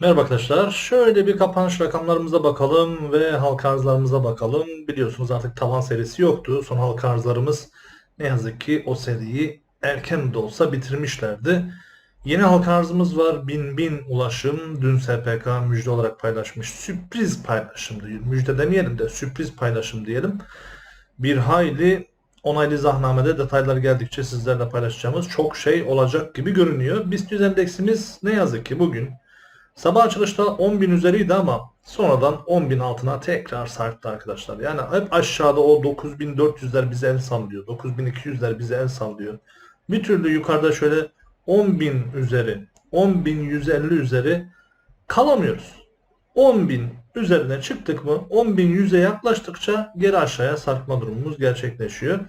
Merhaba arkadaşlar. Şöyle bir kapanış rakamlarımıza bakalım ve halka arzlarımıza bakalım. Biliyorsunuz artık tavan serisi yoktu. Son halka arzlarımız ne yazık ki o seriyi erken de olsa bitirmişlerdi. Yeni halka arzımız var. 1000 bin ulaşım. Dün SPK müjde olarak paylaşmış. Sürpriz paylaşım değil. Müjde demeyelim de sürpriz paylaşım diyelim. Bir hayli onaylı zahnamede detaylar geldikçe sizlerle paylaşacağımız çok şey olacak gibi görünüyor. BIST 100 endeksimiz ne yazık ki bugün Sabah açılışta 10.000 üzeriydi ama sonradan 10.000 altına tekrar sarktı arkadaşlar. Yani hep aşağıda o 9.400'ler bize el sallıyor. 9.200'ler bize el sallıyor. Bir türlü yukarıda şöyle 10.000 üzeri, 10.150 üzeri kalamıyoruz. 10.000 üzerine çıktık mı 10.100'e yaklaştıkça geri aşağıya sarkma durumumuz gerçekleşiyor.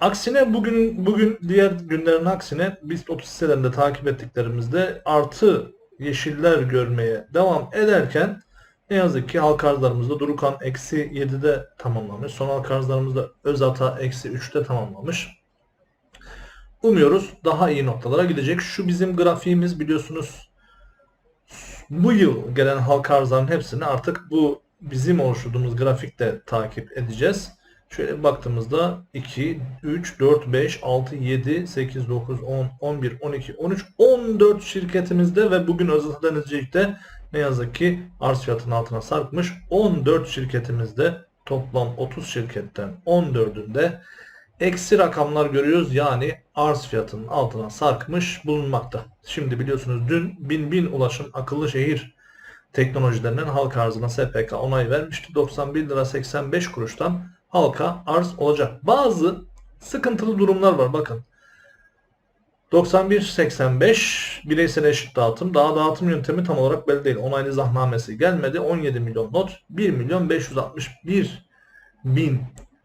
Aksine bugün bugün diğer günlerin aksine biz 30 hisselerinde takip ettiklerimizde artı yeşiller görmeye devam ederken ne yazık ki halka arzlarımızda Durukan eksi 7'de tamamlamış. Son halka arzlarımızda Özata eksi 3'te tamamlamış. Umuyoruz daha iyi noktalara gidecek. Şu bizim grafiğimiz biliyorsunuz bu yıl gelen halka arzların hepsini artık bu bizim oluşturduğumuz grafikte takip edeceğiz. Şöyle baktığımızda 2, 3, 4, 5, 6, 7, 8, 9, 10, 11, 12, 13, 14 şirketimizde ve bugün Özat Denizcilik'te ne yazık ki arz fiyatının altına sarkmış. 14 şirketimizde toplam 30 şirketten 14'ünde eksi rakamlar görüyoruz. Yani arz fiyatının altına sarkmış bulunmakta. Şimdi biliyorsunuz dün 1000 bin ulaşım akıllı şehir teknolojilerinden halk arzına SPK onay vermişti. 91 lira 85 kuruştan halka arz olacak. Bazı sıkıntılı durumlar var bakın. 91.85 bireysel eşit dağıtım. Daha dağıtım yöntemi tam olarak belli değil. Onaylı zahnamesi gelmedi. 17 milyon not. 1 milyon 561 bin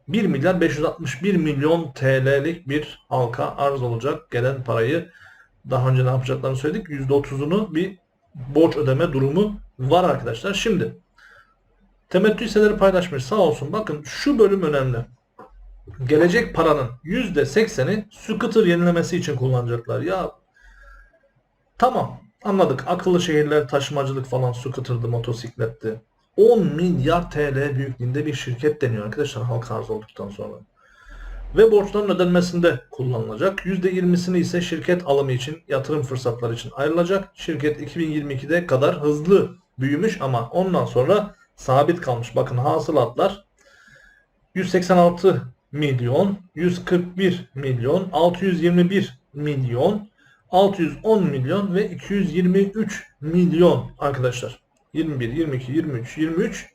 1 milyar 561 milyon TL'lik bir halka arz olacak. Gelen parayı daha önce ne yapacaklarını söyledik. %30'unu bir borç ödeme durumu var arkadaşlar. Şimdi Temettü hisseleri paylaşmış sağ olsun. Bakın şu bölüm önemli. Gelecek paranın %80'i scooter yenilemesi için kullanacaklar. Ya tamam anladık. Akıllı şehirler taşımacılık falan scooter'dı, motosikletti. 10 milyar TL büyüklüğünde bir şirket deniyor arkadaşlar halka arz olduktan sonra. Ve borçların ödenmesinde kullanılacak. %20'sini ise şirket alımı için, yatırım fırsatları için ayrılacak. Şirket 2022'de kadar hızlı büyümüş ama ondan sonra sabit kalmış. Bakın hasılatlar 186 milyon, 141 milyon, 621 milyon, 610 milyon ve 223 milyon arkadaşlar. 21, 22, 23, 23.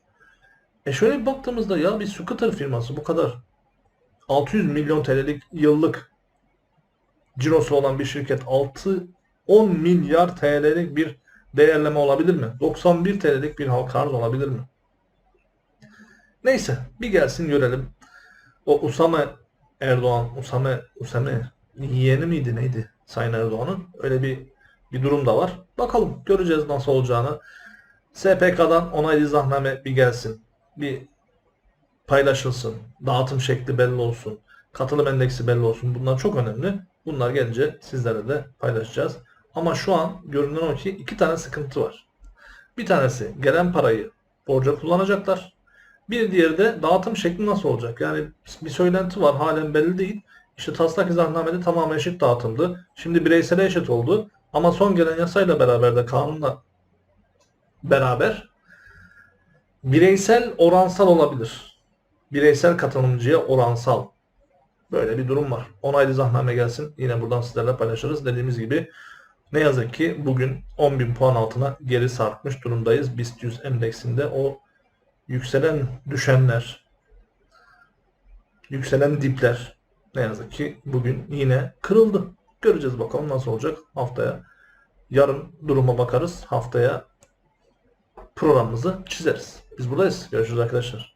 E şöyle bir baktığımızda ya bir scooter firması bu kadar 600 milyon TL'lik yıllık cirosu olan bir şirket 6 10 milyar TL'lik bir değerleme olabilir mi? 91 TL'lik bir halka arz olabilir mi? Neyse bir gelsin görelim. O Usame Erdoğan, Usame, Usame yeğeni miydi neydi Sayın Erdoğan'ın? Öyle bir bir durum da var. Bakalım göreceğiz nasıl olacağını. SPK'dan onaylı zahname bir gelsin. Bir paylaşılsın. Dağıtım şekli belli olsun. Katılım endeksi belli olsun. Bunlar çok önemli. Bunlar gelince sizlerle de paylaşacağız. Ama şu an görünen o ki iki tane sıkıntı var. Bir tanesi gelen parayı borca kullanacaklar. Bir diğeri de dağıtım şekli nasıl olacak? Yani bir söylenti var halen belli değil. İşte taslak izahnamede tamamen eşit dağıtımdı. Şimdi bireysel eşit oldu. Ama son gelen yasayla beraber de kanunla beraber bireysel oransal olabilir. Bireysel katılımcıya oransal. Böyle bir durum var. Onaylı zahname gelsin. Yine buradan sizlerle paylaşırız. Dediğimiz gibi ne yazık ki bugün 10.000 puan altına geri sarkmış durumdayız. BIST 100 endeksinde o yükselen düşenler, yükselen dipler ne yazık ki bugün yine kırıldı. Göreceğiz bakalım nasıl olacak haftaya. Yarın duruma bakarız. Haftaya programımızı çizeriz. Biz buradayız. Görüşürüz arkadaşlar.